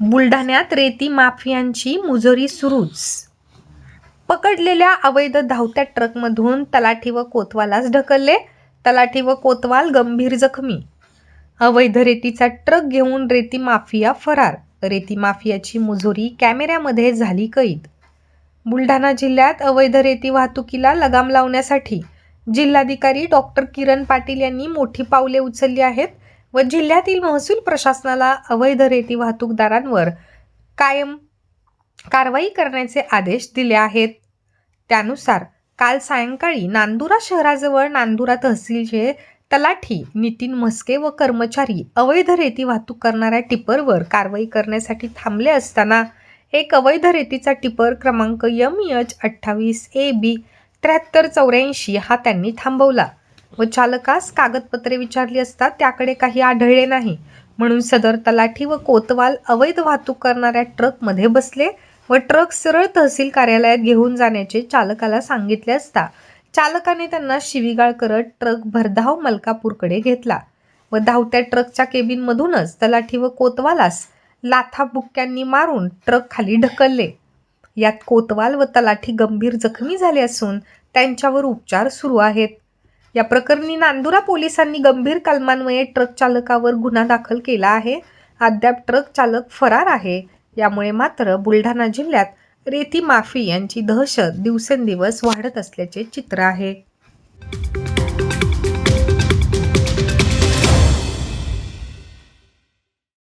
बुलढाण्यात रेती माफियांची मुजोरी सुरूच. पकडलेल्या अवैध धावत्या ट्रकमधून तलाठी व कोतवालास ढकलले. तलाठी व कोतवाल गंभीर जखमी. अवैध रेतीचा ट्रक घेऊन रेती माफिया फरार. रेती माफियाची मुजोरी कॅमेऱ्यामध्ये झाली कैद. बुलढाणा जिल्ह्यात अवैध रेती वाहतुकीला लगाम लावण्यासाठी जिल्हाधिकारी डॉक्टर किरण पाटील यांनी मोठी पावले उचलली आहेत. व जिल्ह्यातील महसूल प्रशासनाला अवैध रेती वाहतूकदारांवर कायम कारवाई करण्याचे आदेश दिले आहेत. त्यानुसार काल सायंकाळी नांदुरा शहराजवळ नांदुरा तहसीलचे तलाठी नितीन म्हस्के व कर्मचारी अवैध रेती वाहतूक करणाऱ्या टिपरवर कारवाई करण्यासाठी थांबले असताना एक अवैध रेतीचा टिपर क्रमांक यम एच अठ्ठावीस ए बी त्र्याहत्तर चौऱ्याऐंशी हा त्यांनी थांबवला. व चालकास कागदपत्रे विचारली असता त्याकडे काही आढळले नाही. म्हणून सदर तलाठी व कोतवाल अवैध वाहतूक करणाऱ्या ट्रकमध्ये बसले व ट्रक सरळ तहसील कार्यालयात घेऊन जाण्याचे चालकाला सांगितले असता चालकाने त्यांना शिवीगाळ करत ट्रक भरधाव मलकापूरकडे घेतला व धावत्या ट्रकच्या केबिनमधूनच तलाठी व कोतवालास लाथा बुक्क्यांनी मारून ट्रक खाली ढकलले. यात कोतवाल व तलाठी गंभीर जखमी झाले असून त्यांच्यावर उपचार सुरू आहेत. या प्रकरणी नांदुरा पोलिसांनी गंभीर कलमान्वये ट्रक चालकावर गुन्हा दाखल केला आहे. अद्याप ट्रक चालक फरार आहे. यामुळे मात्र बुलढाणा जिल्ह्यात रेती माफी यांची दहशत दिवसेंदिवस वाढत असल्याचे चित्र आहे.